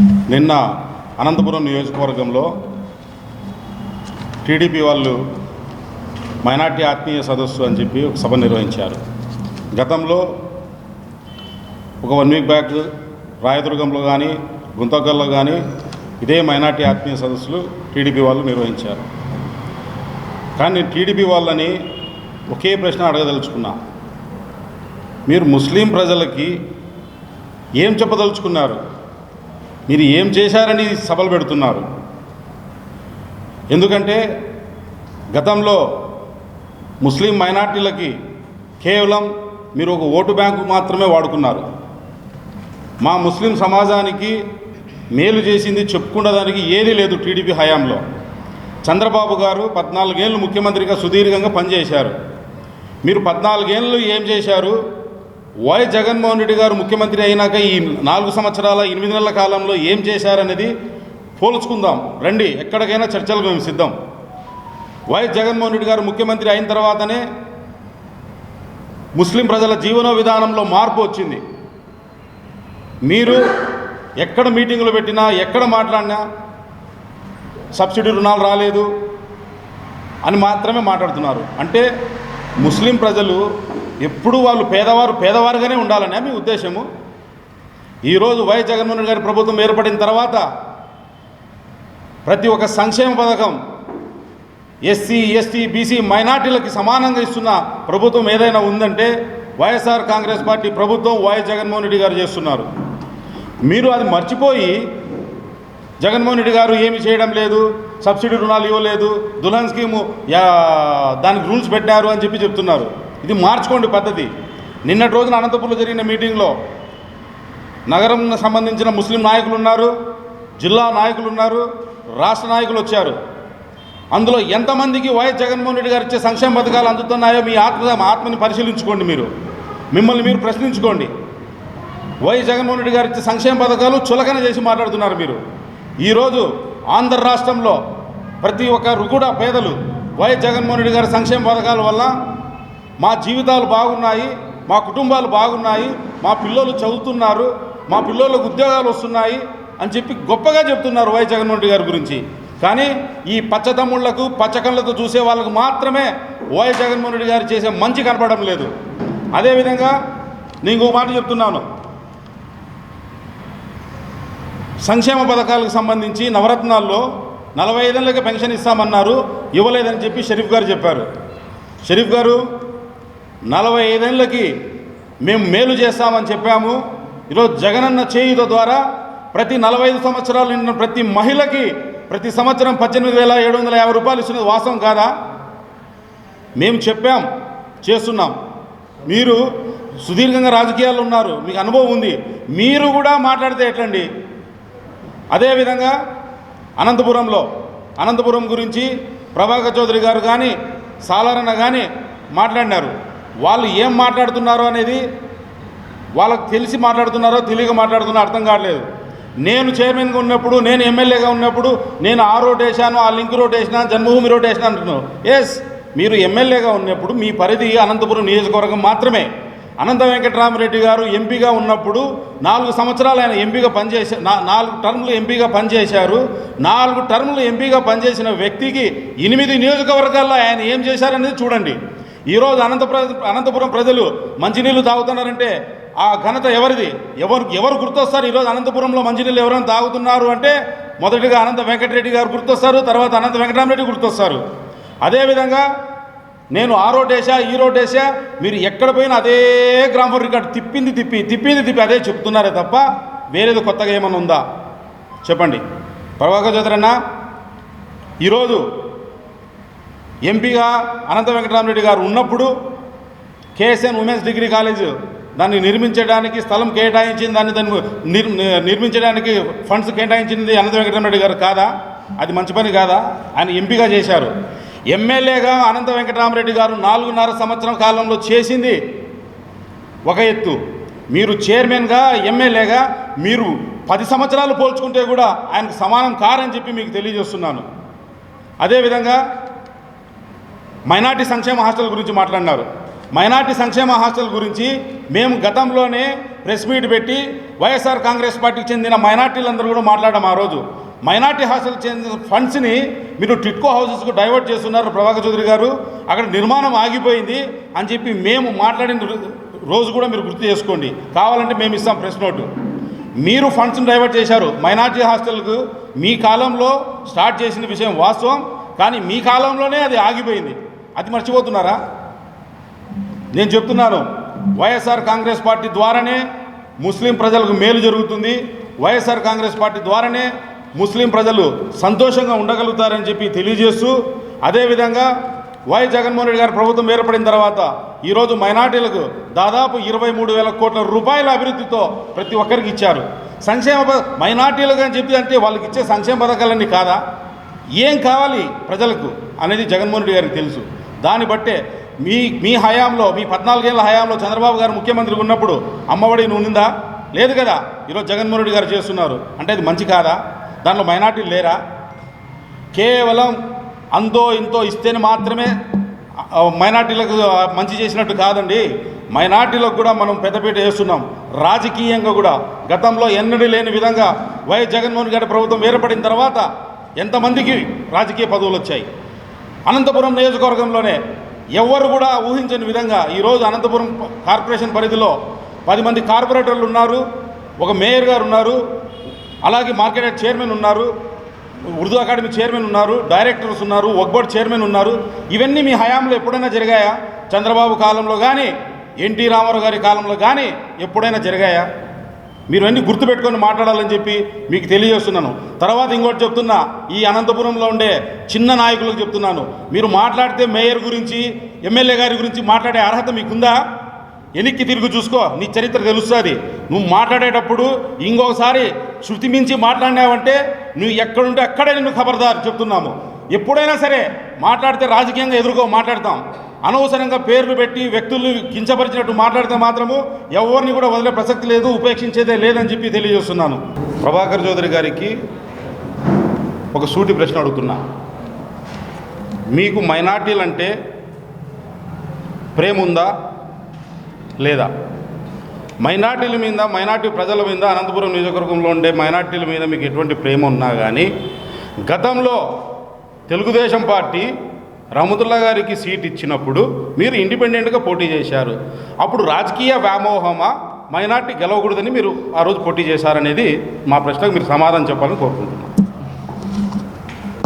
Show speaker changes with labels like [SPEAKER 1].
[SPEAKER 1] నిన్న అనంతపురం నియోజకవర్గంలో టీడీపీ వాళ్ళు మైనార్టీ ఆత్మీయ సదస్సు అని చెప్పి ఒక సభ నిర్వహించారు. గతంలో ఒక వన్ వీక్ బ్యాక్ రాయదుర్గంలో కానీ గుంతకల్లో కానీ ఇదే మైనార్టీ ఆత్మీయ సదస్సులు టీడీపీ వాళ్ళు నిర్వహించారు. కానీ టీడీపీ వాళ్ళని ఒకే ప్రశ్న అడగదలుచుకున్నా. మీరు ముస్లిం ప్రజలకి ఏం చెప్పదలుచుకున్నారు? మీరు ఏం చేశారని సభలు పెడుతున్నారు. ఎందుకంటే గతంలో ముస్లిం మైనార్టీలకి కేవలం మీరు ఒక ఓటు బ్యాంకు మాత్రమే వాడుకున్నారు. మా ముస్లిం సమాజానికి మేలు చేసింది చెప్పుకున్నదానికి ఏదీ లేదు టీడీపీ హయాంలో. చంద్రబాబు గారు పద్నాలుగేళ్ళు ముఖ్యమంత్రిగా సుదీర్ఘంగా పనిచేశారు. మీరు పద్నాలుగేళ్ళు ఏం చేశారు? వై జగన్మోహన్ రెడ్డి గారు ముఖ్యమంత్రి అయినాక ఈ నాలుగు సంవత్సరాల ఎనిమిది నెలల కాలంలో ఏం చేశారనేది పోల్చుకుందాం. రండి ఎక్కడికైనా చర్చలకు మేము సిద్ధం. వై జగన్మోహన్ రెడ్డి గారు ముఖ్యమంత్రి అయిన తర్వాతనే ముస్లిం ప్రజల జీవన విధానంలో మార్పు వచ్చింది. మీరు ఎక్కడ మీటింగులు పెట్టినా ఎక్కడ మాట్లాడినా సబ్సిడీ రుణాలు రాలేదు అని మాత్రమే మాట్లాడుతున్నారు. అంటే ముస్లిం ప్రజలు ఎప్పుడు వాళ్ళు పేదవారు పేదవారుగానే ఉండాలనే మీ ఉద్దేశము. ఈరోజు వైఎస్ జగన్మోహన్ గారి ప్రభుత్వం ఏర్పడిన తర్వాత ప్రతి ఒక్క సంక్షేమ పథకం ఎస్సీ ఎస్టీ బీసీ మైనార్టీలకి సమానంగా ఇస్తున్న ప్రభుత్వం ఏదైనా ఉందంటే వైఎస్ఆర్ కాంగ్రెస్ పార్టీ ప్రభుత్వం వైఎస్ జగన్మోహన్ రెడ్డి గారు చేస్తున్నారు. మీరు అది మర్చిపోయి జగన్మోహన్ రెడ్డి గారు ఏమి చేయడం లేదు సబ్సిడీ రుణాలు ఇవ్వలేదు దుల్హన్ స్కీము యా దానికి రూల్స్ పెట్టారు అని చెప్పి చెప్తున్నారు. ఇది మార్చుకోండి పద్ధతి. నిన్నటి రోజున అనంతపురంలో జరిగిన మీటింగ్లో నగరం సంబంధించిన ముస్లిం నాయకులు ఉన్నారు జిల్లా నాయకులు ఉన్నారు రాష్ట్ర నాయకులు వచ్చారు. అందులో ఎంతమందికి వైఎస్ జగన్మోహన్ రెడ్డి గారు ఇచ్చే సంక్షేమ పథకాలు అందుతున్నాయో మీ ఆత్మ ఆత్మని పరిశీలించుకోండి మీరు. మిమ్మల్ని మీరు ప్రశ్నించుకోండి. వై జగన్మోహన్ రెడ్డి గారు ఇచ్చే సంక్షేమ పథకాలు చులకన చేసి మాట్లాడుతున్నారు మీరు. ఈరోజు ఆంధ్ర రాష్ట్రంలో ప్రతి ఒక్కరు కూడా పేదలు వై జగన్మోహన్ రెడ్డి గారి సంక్షేమ పథకాల వల్ల మా జీవితాలు బాగున్నాయి మా కుటుంబాలు బాగున్నాయి మా పిల్లలు చదువుతున్నారు మా పిల్లలకు ఉద్యోగాలు వస్తున్నాయి అని చెప్పి గొప్పగా చెప్తున్నారు వై జగన్మోహన్ రెడ్డి గారి గురించి. కానీ ఈ పచ్చదమ్ముళ్ళకు పచ్చకళ్ళకు చూసే వాళ్ళకు మాత్రమే వై జగన్మోహన్ రెడ్డి గారు చేసే మంచి కనపడడం లేదు. అదేవిధంగా నేను ఇంకో మాట చెప్తున్నాను. సంక్షేమ పథకాలకు సంబంధించి నవరత్నాల్లో నలభై ఐదేళ్ళకి పెన్షన్ ఇస్తామన్నారు ఇవ్వలేదని చెప్పి షరీఫ్ గారు చెప్పారు. షరీఫ్ గారు నలభై ఐదేళ్ళకి మేము మేలు చేస్తామని చెప్పాము. ఈరోజు జగనన్న చేయుత ద్వారా ప్రతి నలభై ఐదు సంవత్సరాలు నిండిన ప్రతి మహిళకి ప్రతి సంవత్సరం పద్దెనిమిది వేల ఏడు వందల యాభై రూపాయలు ఇస్తున్నది వాస్తవం కాదా? మేము చెప్పాం చేస్తున్నాం. మీరు సుదీర్ఘంగా రాజకీయాల్లో ఉన్నారు మీకు అనుభవం ఉంది. మీరు కూడా మాట్లాడితే ఎట్లండి? అదేవిధంగా అనంతపురంలో అనంతపురం గురించి ప్రభాకర్ చౌదరి గారు కానీ సాలారన్న కానీ మాట్లాడినారు. వాళ్ళు ఏం మాట్లాడుతున్నారో అనేది వాళ్ళకి తెలిసి మాట్లాడుతున్నారో తెలియక మాట్లాడుతున్నారో అర్థం కావట్లేదు. నేను చైర్మన్గా ఉన్నప్పుడు నేను ఎమ్మెల్యేగా ఉన్నప్పుడు నేను ఆ రోడ్ వేసాను ఆ లింక్ రోడ్ వేసినా జన్మభూమి రోడ్ వేసినా అంటున్నాను ఎస్ మీరు ఎమ్మెల్యేగా ఉన్నప్పుడు మీ పరిధి అనంతపురం నియోజకవర్గం మాత్రమే. అనంత వెంకటరామరెడ్డి గారు ఎంపీగా ఉన్నప్పుడు నాలుగు సంవత్సరాలు ఆయన ఎంపీగా పనిచేసే నాలుగు టర్ములు ఎంపీగా పనిచేశారు. నాలుగు టర్ములు ఎంపీగా పనిచేసిన వ్యక్తికి ఎనిమిది నియోజకవర్గాల్లో ఆయన ఏం చేశారనేది చూడండి. ఈరోజు అనంతపుర అనంతపురం ప్రజలు మంచినీళ్ళు తాగుతున్నారంటే ఆ ఘనత ఎవరిది? ఎవరు ఎవరు గుర్తొస్తారు? ఈరోజు అనంతపురంలో మంచినీళ్ళు ఎవరైనా తాగుతున్నారు అంటే మొదటిగా అనంత వెంకటరెడ్డి గారు గుర్తొస్తారు తర్వాత అనంత వెంకటరామరెడ్డి గుర్తొస్తారు. అదేవిధంగా నేను ఆ రోడ్ వేసా ఈ రోడ్ వేసా మీరు ఎక్కడ పోయినా అదే గ్రామ రికార్డు తిప్పింది తిప్పి తిప్పింది తిప్పి అదే చెప్తున్నారే తప్ప వేరేది కొత్తగా ఏమన్నా ఉందా? చెప్పండి. ప్రభాకర్ చౌదరన్న ఈరోజు ఎంపీగా అనంత వెంకటరామరెడ్డి గారు ఉన్నప్పుడు కేఎస్ఎన్ ఉమెన్స్ డిగ్రీ కాలేజ్ దాన్ని నిర్మించడానికి స్థలం కేటాయించింది దాన్ని దాన్ని నిర్ నిర్మించడానికి ఫండ్స్ కేటాయించింది అనంత వెంకటరామరెడ్డి గారు కాదా? అది మంచి పని కాదా? ఆయన ఎంపీగా చేశారు. ఎమ్మెల్యేగా అనంత వెంకటరామరెడ్డి గారు నాలుగున్నర సంవత్సరం కాలంలో చేసింది ఒక ఎత్తు. మీరు చైర్మన్గా ఎమ్మెల్యేగా మీరు పది సంవత్సరాలు పోల్చుకుంటే కూడా ఆయనకు సమానం కారని చెప్పి మీకు తెలియజేస్తున్నాను. అదేవిధంగా మైనార్టీ సంక్షేమ హాస్టల్ గురించి మాట్లాడినారు. మైనార్టీ సంక్షేమ హాస్టల్ గురించి మేము గతంలోనే ప్రెస్ మీట్ పెట్టి వైఎస్ఆర్ కాంగ్రెస్ పార్టీకి చెందిన మైనార్టీలందరూ కూడా మాట్లాడాం ఆ రోజు. మైనార్టీ హాస్టల్ చెందిన ఫండ్స్ని మీరు టిట్కో హౌసెస్కు డైవర్ట్ చేస్తున్నారు ప్రభాకర్ చౌదరి గారు. అక్కడ నిర్మాణం ఆగిపోయింది అని చెప్పి మేము మాట్లాడిన రోజు కూడా మీరు గుర్తు చేసుకోండి. కావాలంటే మేము ఇస్తాం ప్రెస్ నోటు. మీరు ఫండ్స్ని డైవర్ట్ చేశారు. మైనార్టీ హాస్టల్కు మీ కాలంలో స్టార్ట్ చేసిన విషయం వాస్తవం. కానీ మీ కాలంలోనే అది ఆగిపోయింది. అది మర్చిపోతున్నారా? నేను చెప్తున్నాను వైఎస్ఆర్ కాంగ్రెస్ పార్టీ ద్వారానే ముస్లిం ప్రజలకు మేలు జరుగుతుంది. వైఎస్ఆర్ కాంగ్రెస్ పార్టీ ద్వారానే ముస్లిం ప్రజలు సంతోషంగా ఉండగలుగుతారని చెప్పి తెలియజేస్తూ అదేవిధంగా వై జగన్మోహన్ రెడ్డి గారి ప్రభుత్వం ఏర్పడిన తర్వాత ఈరోజు మైనార్టీలకు దాదాపు ఇరవై మూడు వేల కోట్ల రూపాయల అభివృద్ధితో ప్రతి ఒక్కరికి ఇచ్చారు. సంక్షేమ మైనార్టీలకు అని చెప్పి అంటే వాళ్ళకి ఇచ్చే సంక్షేమ పథకాలన్నీ కాదా? ఏం కావాలి ప్రజలకు అనేది జగన్మోహన్ రెడ్డి గారికి తెలుసు. దాన్ని బట్టే మీ మీ హయాంలో మీ పద్నాలుగేళ్ళ హయాంలో చంద్రబాబు గారు ముఖ్యమంత్రి ఉన్నప్పుడు అమ్మఒడి ఉందా లేదు కదా. ఈరోజు జగన్మోహన్ రెడ్డి గారు చేస్తున్నారు. అంటే అది మంచి కాదా? దాంట్లో మైనార్టీలు లేరా? కేవలం అంతో ఇంతో ఇస్తేనే మాత్రమే మైనార్టీలకు మంచి చేసినట్టు కాదండి. మైనార్టీలకు కూడా మనం పెద్దపీట వేస్తున్నాం. రాజకీయంగా కూడా. గతంలో ఎన్నడూ లేని విధంగా వైఎస్ జగన్మోహన్ గారి ప్రభుత్వం ఏర్పడిన తర్వాత ఎంతమందికి రాజకీయ పదవులు వచ్చాయి? అనంతపురం నియోజకవర్గంలోనే ఎవరు కూడా ఊహించని విధంగా ఈరోజు అనంతపురం కార్పొరేషన్ పరిధిలో పది మంది కార్పొరేటర్లు ఉన్నారు ఒక మేయర్ గారు ఉన్నారు అలాగే మార్కెట్ చైర్మన్ ఉన్నారు ఉర్దూ అకాడమీ చైర్మన్ ఉన్నారు డైరెక్టర్స్ ఉన్నారు వక్బోర్డ్ చైర్మన్ ఉన్నారు. ఇవన్నీ మీ హయాంలో ఎప్పుడైనా జరిగాయా? చంద్రబాబు కాలంలో కానీ ఎన్టీ రామారావు గారి కాలంలో కానీ ఎప్పుడైనా జరిగాయా? మీరు అన్నీ గుర్తుపెట్టుకొని మాట్లాడాలని చెప్పి మీకు తెలియజేస్తున్నాను. తర్వాత ఇంకోటి చెప్తున్నా ఈ అనంతపురంలో ఉండే చిన్న నాయకులకు చెప్తున్నాను. మీరు మాట్లాడితే మేయర్ గురించి ఎమ్మెల్యే గారి గురించి మాట్లాడే అర్హత మీకుందా? వెనక్కి తిరిగి చూసుకో నీ చరిత్ర తెలుస్తుంది. నువ్వు మాట్లాడేటప్పుడు ఇంకొకసారి శృతి మించి మాట్లాడినావంటే నువ్వు ఎక్కడుంటే అక్కడే నిన్ను ఖబర్దారు చెప్తున్నాము. ఎప్పుడైనా సరే మాట్లాడితే రాజకీయంగా ఎదుర్కో మాట్లాడతాం. అనవసరంగా పేర్లు పెట్టి వ్యక్తుల్ని కించపరిచినట్టు మాట్లాడితే మాత్రము ఎవరిని కూడా వదిలే ప్రసక్తి లేదు ఉపేక్షించేదే లేదని చెప్పి తెలియజేస్తున్నాను. ప్రభాకర్ చౌదరి గారికి ఒక సూటి ప్రశ్న అడుగుతున్నా. మీకు మైనార్టీలు అంటే ప్రేమ ఉందా? లేదా? మైనార్టీల మీద మైనార్టీ ప్రజల మీద అనంతపురం నియోజకవర్గంలో ఉండే మైనార్టీల మీద మీకు ఎటువంటి ప్రేమ ఉన్నా కానీ గతంలో తెలుగుదేశం పార్టీ రహమతుల్లా గారికి సీట్ ఇచ్చినప్పుడు మీరు ఇండిపెండెంట్గా పోటీ చేశారు. అప్పుడు రాజకీయ వ్యామోహమా? మైనార్టీ గెలవకూడదని మీరు ఆ రోజు పోటీ చేశారనేది మా ప్రశ్నకు మీరు సమాధానం చెప్పాలని కోరుకుంటున్నాను